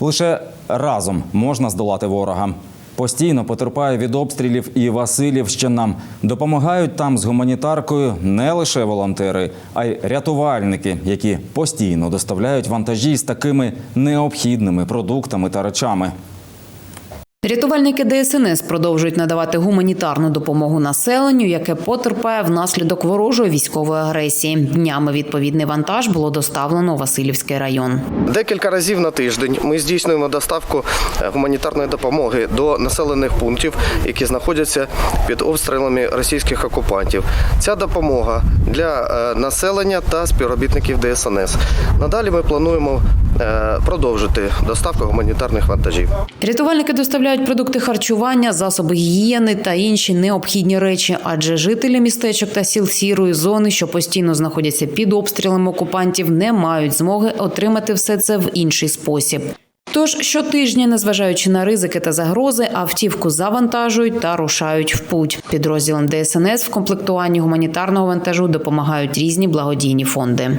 Лише разом можна здолати ворога. Постійно потерпає від обстрілів і Васильівщина. Допомагають там з гуманітаркою не лише волонтери, а й рятувальники, які постійно доставляють вантажі з такими необхідними продуктами та речами. Рятувальники ДСНС продовжують надавати гуманітарну допомогу населенню, яке потерпає внаслідок ворожої військової агресії. Днями відповідний вантаж було доставлено у Васильівський район. Декілька разів на тиждень ми здійснюємо доставку е, гуманітарної допомоги до населених пунктів, які знаходяться під обстрілами російських окупантів. Ця допомога для е, населення та співробітників ДСНС. Надалі ми плануємо продовжити доставку гуманітарних вантажів. Рятувальники доставляють продукти харчування, засоби гігієни та інші необхідні речі, адже жителі містечок та сіл сірої зони, що постійно знаходяться під обстрілами окупантів, не мають змоги отримати все це в інший спосіб. Тож щотижня, незважаючи на ризики та загрози, автівку завантажують та рушають в путь. Підрозділам ДСНС в комплектуванні гуманітарного вантажу допомагають різні благодійні фонди.